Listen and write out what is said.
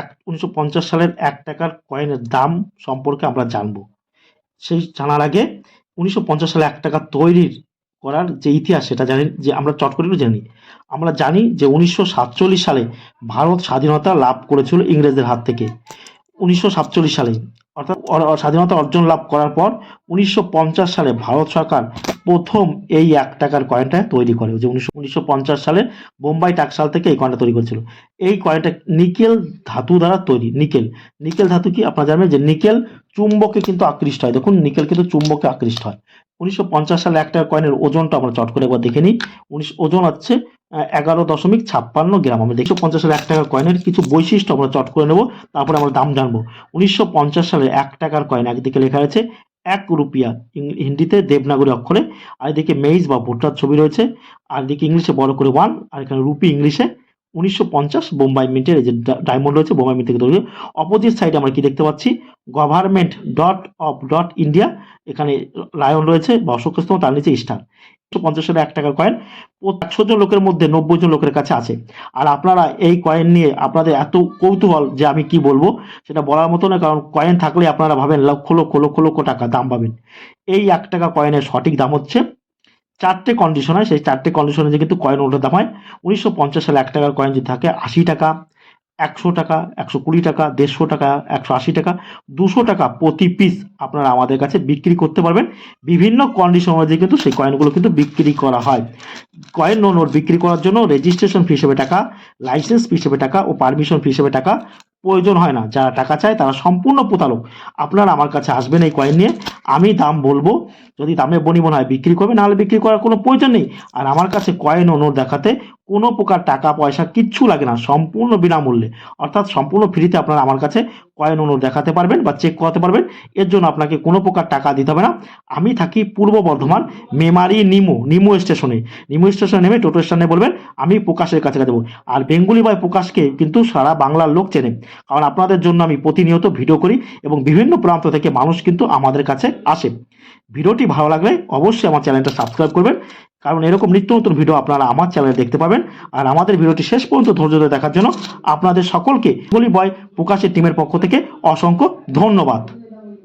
এক, উনিশশো সালের এক টাকার কয়েনের দাম সম্পর্কে আমরা জানব। সেই জানার আগে উনিশশো পঞ্চাশ সালে এক টাকা তৈরির করার যে ইতিহাস সেটা জানি, যে আমরা চট করে জানি আমরা জানি যে উনিশশো সাতচল্লিশ সালে ভারত স্বাধীনতা লাভ করেছিল ইংরেজদের হাত থেকে। উনিশশো সাতচল্লিশ সালে অর্থাৎ স্বাধীনতা অর্জন লাভ করার পর উনিশশো পঞ্চাশ সালে ভারত সরকার প্রথম এই এক টাকার কয়েনটা তৈরি করে, যে উনিশশো সালে বোম্বাই টাকশাল থেকে এই কয়েনটা তৈরি করেছিল। এই কয়েনটা নিকেল ধাতু দ্বারা তৈরি, নিকেল। নিকেল ধাতু কি? আপনারা জানবেন যে নিকেল চুম্বকে কিন্তু আকৃষ্ট হয়। দেখুন, নিকেল কিন্তু চুম্বকে আকৃষ্ট হয়। উনিশশো পঞ্চাশ সালে একটা কয়েনের ওজনটা আমরা চট করে একবার দেখে নিই। উনিশ, ওজন হচ্ছে এগারো দশমিক ছাপ্পান্ন গ্রাম। আমরা দেখি সালে এক টাকার কয়েনের কিছু বৈশিষ্ট্য আমরা চট করে নেব, তারপরে আমরা দাম জানব। উনিশশো পঞ্চাশ সালে এক টাকার কয়েন একদিকে লেখা আছে এক রুপিয়া হিন্দিতে দেবনাগরী অক্ষরে, আর এদিকে মেইজ বা ভুট্টার ছবি রয়েছে, আর এদিকে ইংলিশে বড় করে ওয়ান আর এখানে রুপি ইংলিশে। উনিশশো পঞ্চাশ বোম্বাই মিন্টের যে ডায়মন্ড রয়েছে, বোম্বাই মিন্ট থেকে তৈরি অপোজিট সাইডে আমরা কি দেখতে পাচ্ছি? Government dot of dot India এখানে লায়ন রয়েছে বা অশোক স্তম্ভ তার নিচে স্টার পঞ্চাশ সালে এক টাকার কয়েন একশো জন লোকের মধ্যে নব্বই জন লোকের কাছে আছে। আর আপনারা এই কয়েন নিয়ে আপনাদের এত কৌতূহল যে আমি কি বলব, সেটা বলার মতো না কারণ কয়েন থাকলে আপনারা ভাবেন লক্ষ লক্ষ লক্ষ লক্ষ টাকা দাম পাবেন। এই এক টাকা কয়েনের সঠিক দাম হচ্ছে চারটে কন্ডিশন হয়। সেই চারটে কন্ডিশনে যে কিন্তু কয়েন ওঠার দাম হয়। উনিশশো পঞ্চাশ সালে এক টাকার কয়েন যদি থাকে আশি টাকা। একশো টাকা, একশো কুড়ি টাকা, দেড়শো টাকা, একশো আশি টাকা, দুশো টাকা প্রতি পিস আপনারা আমাদের কাছে বিক্রি করতে পারবেন। বিভিন্ন কন্ডিশন অনুযায়ী কিন্তু সেই কয়েনগুলো কিন্তু বিক্রি করা হয়। কয়েন নো নোট বিক্রি করার জন্য রেজিস্ট্রেশন ফি হিসেবে টাকা লাইসেন্স ফি হিসেবে টাকা ও পারমিশন ফি হিসেবে টাকা প্রয়োজন হয় না। যারা টাকা চায় তারা সম্পূর্ণ প্রতারক। আপনারা আমার কাছে আসবেন এই কয়েন নিয়ে। আমি দাম বলব। যদি দামে বনিবন হয় বিক্রি করবে, নাহলে বিক্রি করার কোনো প্রয়োজন নেই। আর আমার কাছে কয়েন ও নোট দেখাতে কোনো প্রকার টাকা, পয়সা কিচ্ছু লাগে না, সম্পূর্ণ বিনামূল্যে। অর্থাৎ সম্পূর্ণ ফ্রিতে আপনারা আমার কাছে কয়েন ও দেখাতে পারবেন বা চেক করাতে পারবেন। এর জন্য আপনাকে কোনো প্রকার টাকা দিতে হবে না। আমি থাকি পূর্ব বর্ধমান, মেমারি নিমো নিমো স্টেশনে। নিমো স্টেশনে নেমে টোটো স্টেশনে বলবেন, আমি প্রকাশের কাছে দেবো আর বেঙ্গুলি বাই প্রকাশকে কিন্তু সারা বাংলার লোক চেনে। কারণ আপনাদের জন্য আমি প্রতিনিয়ত ভিডিও করি এবং বিভিন্ন প্রান্ত থেকে মানুষ কিন্তু আমাদের কাছে আসে। ভিডিওটি ভালো লাগলে অবশ্যই আমার চ্যানেলটা সাবস্ক্রাইব করবেন। কারণ এরকম নিত্য নতুন ভিডিও আপনারা আমার চ্যানেলে দেখতে পাবেন। আর আমাদের ভিডিওটি শেষ পর্যন্ত ধৈর্য ধরে দেখার জন্য আপনাদের সকলকে বলি বয় প্রকাশের টিমের পক্ষ থেকে অসংখ্য ধন্যবাদ।